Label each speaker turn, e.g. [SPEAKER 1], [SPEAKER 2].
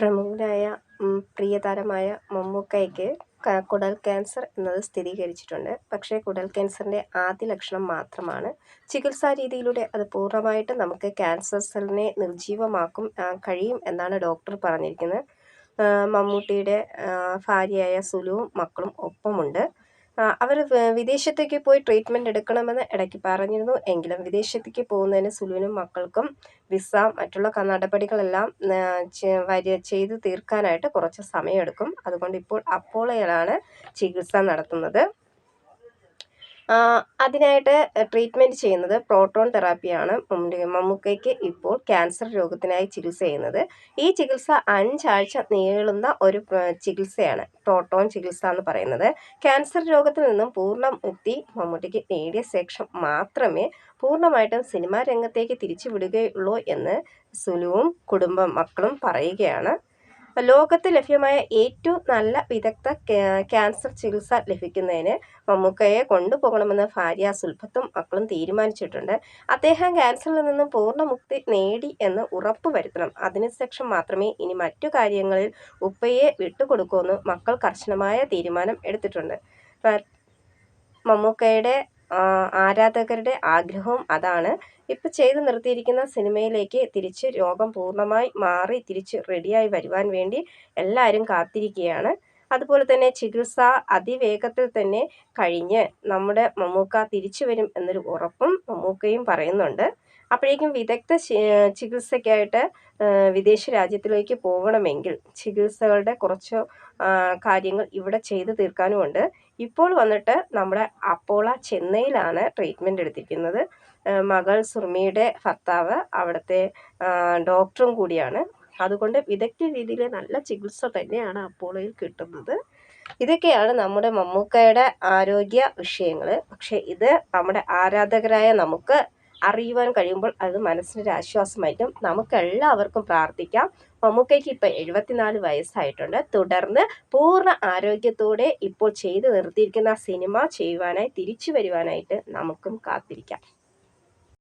[SPEAKER 1] പ്രമുഖനായ പ്രിയതാരമായ മമ്മൂക്കയ്ക്ക് കുടൽ ക്യാൻസർ എന്നത് സ്ഥിരീകരിച്ചിട്ടുണ്ട്. പക്ഷേ കുടൽ ക്യാൻസറിന്റെ ആദ്യ ലക്ഷണം മാത്രമാണ്. ചികിത്സാ രീതിയിലൂടെ അത് പൂർണമായിട്ട് നമുക്ക് ക്യാൻസർ സെല്ലിനെ നിർജീവമാക്കും കഴിയും എന്നാണ് ഡോക്ടർ പറഞ്ഞിരിക്കുന്നത്. മമ്മൂട്ടിയുടെ ഭാര്യയായ സുലുവും മക്കളും ഒപ്പമുണ്ട്. അവർ വിദേശത്തേക്ക് പോയി ട്രീറ്റ്മെന്റ് എടുക്കണമെന്ന് ഇടയ്ക്ക് പറഞ്ഞിരുന്നു. എങ്കിലും വിദേശത്തേക്ക് പോകുന്നതിന് സുലുവിനും മക്കൾക്കും വിസ മറ്റുള്ള നടപടികളെല്ലാം ചെയ്ത് തീർക്കാനായിട്ട് കുറച്ച് സമയമെടുക്കും. അതുകൊണ്ട് ഇപ്പോൾ അപ്പോളയിലാണ് ചികിത്സ നടത്തുന്നത്. അതിനായിട്ട് ട്രീറ്റ്മെന്റ് ചെയ്യുന്നത് പ്രോട്ടോൺ തെറാപ്പിയാണ് മമ്മൂക്കയ്ക്ക് ഇപ്പോൾ ക്യാൻസർ രോഗത്തിനായി ചികിത്സ ചെയ്യുന്നത്. ഈ ചികിത്സ അഞ്ചാഴ്ച നീളുന്ന ഒരു ചികിത്സയാണ്. പ്രോട്ടോൺ ചികിത്സ എന്ന് പറയുന്നത്. ക്യാൻസർ രോഗത്തിൽ നിന്നും പൂർണ മുക്തി മമ്മൂട്ടിക്ക് നേടിയ ശേഷം മാത്രമേ പൂർണമായിട്ടും സിനിമാ രംഗത്തേക്ക് തിരിച്ചു വിടുകയുള്ളൂ എന്ന് സുലുവും കുടുംബം മക്കളും പറയുകയാണ്. ലോകത്ത് ലഭ്യമായ ഏറ്റവും നല്ല വിദഗ്ധ ക്യാൻസർ ചികിത്സ ലഭിക്കുന്നതിന് മമ്മൂക്കയെ കൊണ്ടുപോകണമെന്ന് ഭാര്യ സുൽഭത്തും മക്കളും തീരുമാനിച്ചിട്ടുണ്ട്. അദ്ദേഹം ക്യാൻസറിൽ നിന്നും പൂർണമുക്തി നേടി എന്ന് ഉറപ്പ് വരുത്തണം. അതിനുശേഷം മാത്രമേ ഇനി മറ്റു കാര്യങ്ങളിൽ ഉപ്പയെ വിട്ടുകൊടുക്കുമെന്ന് മക്കൾ കർശനമായ തീരുമാനം എടുത്തിട്ടുണ്ട്. മമ്മൂക്കയുടെ ആരാധകരുടെ ആഗ്രഹവും അതാണ്. ഇപ്പൊ ചെയ്തു നിർത്തിയിരിക്കുന്ന സിനിമയിലേക്ക് തിരിച്ച് രോഗം പൂർണമായി മാറി തിരിച്ച് റെഡിയായി വരുവാൻ വേണ്ടി എല്ലാവരും കാത്തിരിക്കുകയാണ്. അതുപോലെ തന്നെ ചികിത്സ അതിവേഗത്തിൽ തന്നെ കഴിഞ്ഞ് നമ്മുടെ മമ്മൂക്ക തിരിച്ചു വരും എന്നൊരു ഉറപ്പും മമ്മൂക്കയും പറയുന്നുണ്ട്. അപ്പോഴേക്കും വിദഗ്ധ ചികിത്സയ്ക്കായിട്ട് വിദേശ രാജ്യത്തിലേക്ക് പോകണമെങ്കിൽ ചികിത്സകളുടെ കുറച്ച് കാര്യങ്ങൾ ഇവിടെ ചെയ്തു തീർക്കാനുമുണ്ട്. ഇപ്പോൾ വന്നിട്ട് നമ്മുടെ അപ്പോള ചെന്നൈയിലാണ് ട്രീറ്റ്മെന്റ് എടുത്തിരിക്കുന്നത്. മകൾ സുർമിയുടെ ഭർത്താവ് അവിടുത്തെ ഡോക്ടറും കൂടിയാണ്. അതുകൊണ്ട് വിദഗ്ധ രീതിയിൽ നല്ല ചികിത്സ തന്നെയാണ് അപ്പോളയിൽ കിട്ടുന്നത്. ഇതൊക്കെയാണ് നമ്മുടെ മമ്മൂക്കയുടെ ആരോഗ്യ വിഷയങ്ങൾ പക്ഷേ ഇത് നമ്മുടെ ആരാധകരായ നമുക്ക് അറിയുവാൻ കഴിയുമ്പോൾ അത് മനസ്സിനൊരു ആശ്വാസമായിട്ടും നമുക്കെല്ലാവർക്കും പ്രാർത്ഥിക്കാം. മമ്മൂക്കയ്ക്ക് ഇപ്പോൾ എഴുപത്തിനാല് വയസ്സായിട്ടുണ്ട്. തുടർന്ന് പൂർണ ആരോഗ്യത്തോടെ ഇപ്പോൾ ചെയ്തു നിർത്തിയിരിക്കുന്ന സിനിമ ചെയ്യുവാനായി തിരിച്ചു വരുവാനായിട്ട് നമുക്കും കാത്തിരിക്കാം.